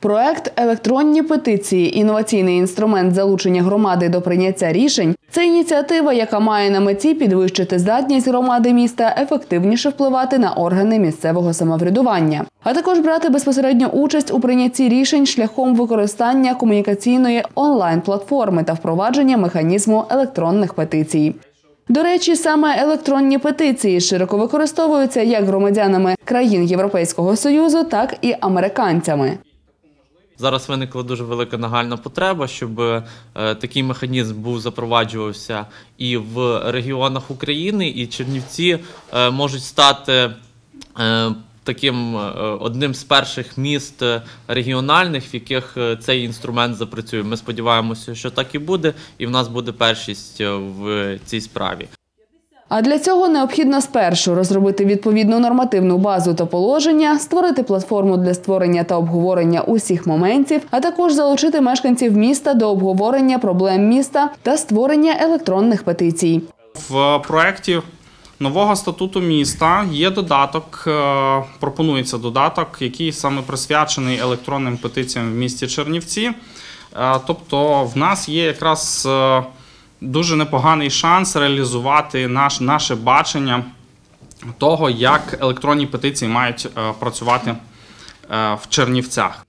Проект електронні петиції, інноваційний інструмент залучення громади до прийняття рішень. Це ініціатива, яка має на меті підвищити здатність громади міста ефективніше впливати на органи місцевого самоврядування, а також брати безпосередню участь у прийнятті рішень шляхом використання комунікаційної онлайн-платформи та впровадження механізму електронних петицій. До речі, саме електронні петиції широко використовуються як громадянами країн Європейського союзу, так і американцями. Зараз виникла дуже велика нагальна потреба, щоб е, такий механізм був запроваджувався і в регіонах України, і Чернівці е, можуть стати е, таким одним з перших міст регіональних, в яких цей інструмент запрацює. Ми сподіваємося, що так і буде, і в нас буде першість в цій справі. А для цього необхідно спершу розробити відповідну нормативну базу та положення, створити платформу для створення та обговорення усіх моментів, а також залучити мешканців міста до обговорення проблем міста та створення електронних петицій. В проєкті нового статуту міста є додаток, е, пропонується додаток, який саме присвячений електронним петиціям в місті Чернівці. Е, Тобто, в нас є якраз е, дуже непоганий шанс реалізувати наш, наше бачення того, як електронні петиції мають е, працювати е, в Чернівцях.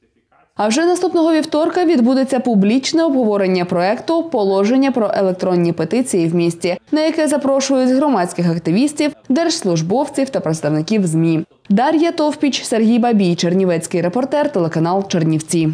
А вже наступного вівторка відбудеться публічне обговорення проекту Положення про електронні петиції в місті, на яке запрошують громадських активістів, держслужбовців та представників ЗМІ. Дар'я Товпіч, Сергій Бабій, Чернівецький репортер, телеканал Чернівці.